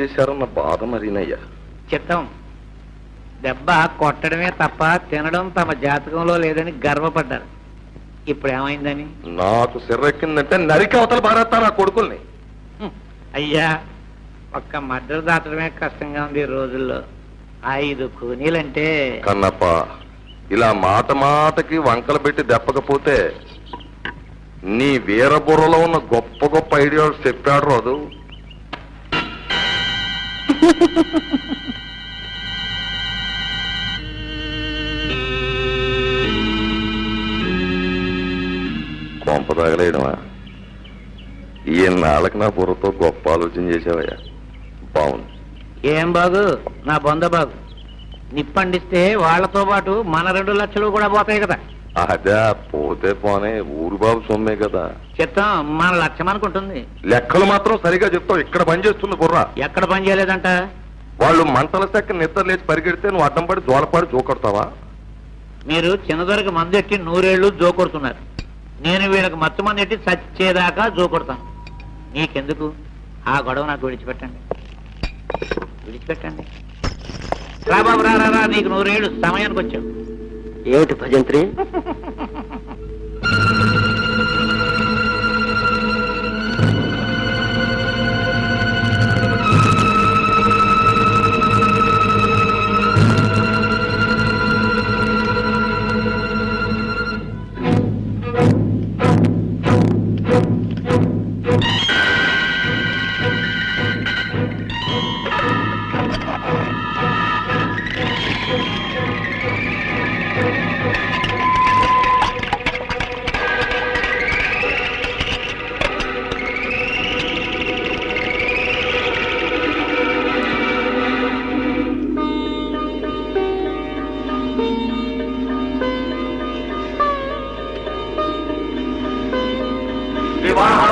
చేశారన్న బాధ మరీనయ్యా. చిత్తం. దెబ్బ కొట్టడమే తప్ప తినడం తమ జాతకంలో లేదని గర్వపడ్డారు. ఇప్పుడు ఏమైందని? నాకు సిర్రెక్కిందంటే నరికి అవతల పారేస్తా నా కొడుకుల్ని. అయ్యా ఒక్క మద్దతు దాటడమే కష్టంగా ఉంది ఈ రోజుల్లో. ఐదు కూనీలంటే కన్నప్ప ఇలా మాట మాటకి వంకలు పెట్టి దెప్పకపోతే నీ వీరబుర్రలో ఉన్న గొప్ప గొప్ప ఐడియాలు చెప్పాడు రాదు కొంప తగలేయడమా? ఈ నాళ్ళకి నా బుర్రతో గొప్ప ఆలోచన చేసావయ్యా బాగుంది ఏం బాగు? నా బొంద బాగు. నిప్పండిస్తే వాళ్ళతో పాటు మన రెండు లక్షలు కూడా పోతాయి కదా. అదే పోతే పోనే ఊరు బాబు సొమ్మే కదా. చిత్తం మన లక్ష్యం అనుకుంటుంది. లెక్కలు మాత్రం సరిగా చెప్తావు. ఇక్కడ పని చేస్తుంది బుర్ర. ఎక్కడ పని చేయలేదంట? వాళ్ళు మంటల సెక్క నిద్ర లేచి పరిగెడితే నువ్వు అడ్డం పడి జోలపడి జోకొడతావా మీరు చిన్నదొరకు మందు ఎట్టి నూరేళ్ళు జోకొడుతున్నారు నేను వీళ్ళకి మత్తు మంది ఎట్టి చచ్చేదాకా జోకొడతాను నీకెందుకు? ఆ గొడవ నాకు విడిచిపెట్టండి. విడిచిపెట్టండి. రా బాబు రా రా, రా నీకు నూరేళ్ళు సమయానికి వచ్చావు. ఏమిటి భజంత్రి?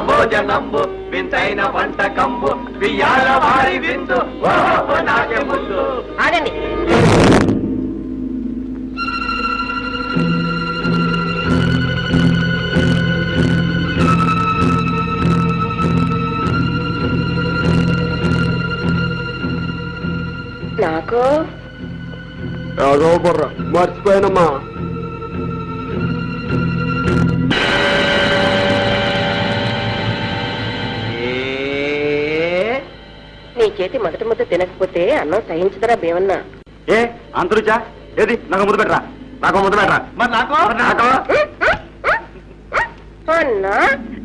భోజనంబు వింతైన వంటకంబు వియ్యాల వారి విందు నాకే ముందు ఆగండి. నాకు? ఏదో బుర్ర మర్చిపోయానమ్మా. నీ చేతి మొదటి ముద్ద తినకపోతే అన్నం సహించదరా భీమన్నా. ఏ అంతరుచా? ఏది? నాకు ముద్దు పెట్టరా? నాకు ముద్దు పెట్టరా? మరి నాకు? నాకు? అన్నా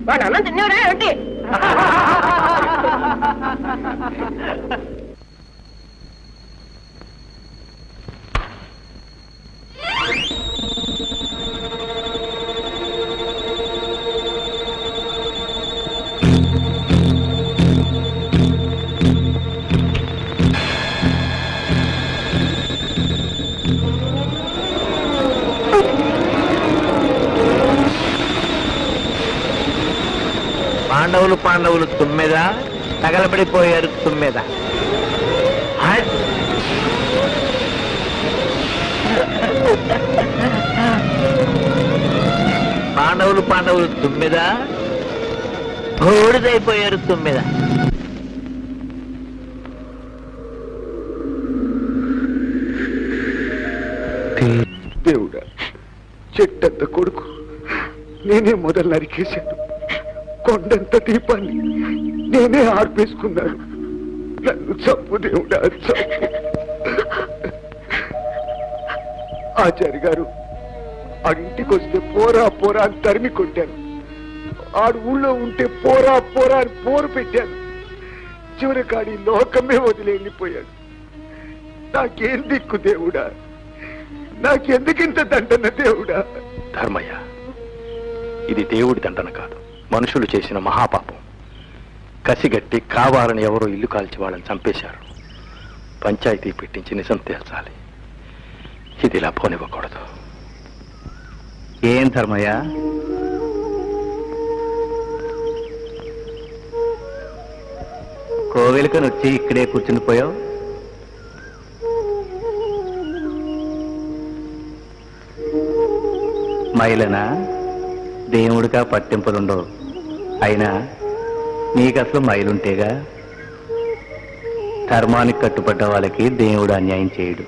వాడు అన్నం తినేవరా ఏమిటి? పాండవులు పాండవులు తుమ్మెద తగలబడిపోయారు తుమ్మెద. పాండవులు పాండవులు తుమ్మెద బూడిదైపోయారు తుమ్మెద. దేవుడా చెట్టంత కొడుకు. నేనే మొదలు నరికేశాను. కొండంత దీపాన్ని నేనే ఆర్పేసుకున్నాను. నన్ను చంపు దేవుడా చంపు. ఆచార్య గారు ఆ ఇంటికి వస్తే పోరా పోరా అని తరిమి కొట్టాను. ఆడు ఊళ్ళో ఉంటే పోరా పోరా అని పోరు పెట్టాను. చివరి కాడి లోకమే వదిలి వెళ్ళిపోయాడు నాకేం దిక్కు దేవుడా? నాకెందుకింత దండన దేవుడా? ధర్మయ్య ఇది దేవుడి దండన కాదు. మనుషులు చేసిన మహాపాపం. కసిగట్టి కావాలని ఎవరో ఇల్లు కాల్చి వాళ్ళని చంపేశారు. పంచాయతీ పెట్టించి నిజం తేల్చాలి. ఇది ఇలా పోనివ్వకూడదు. ఏం ధర్మయ్య? కోవెలకని వచ్చి ఇక్కడే కూర్చుని పోయావు? మైలనా దేవుడిగా పట్టింపులుండవు. అయినా నీకు అసలు మైలుంటేగా ధర్మానికి కట్టుబడ్డ వాళ్ళకి దేవుడు అన్యాయం చేయడు.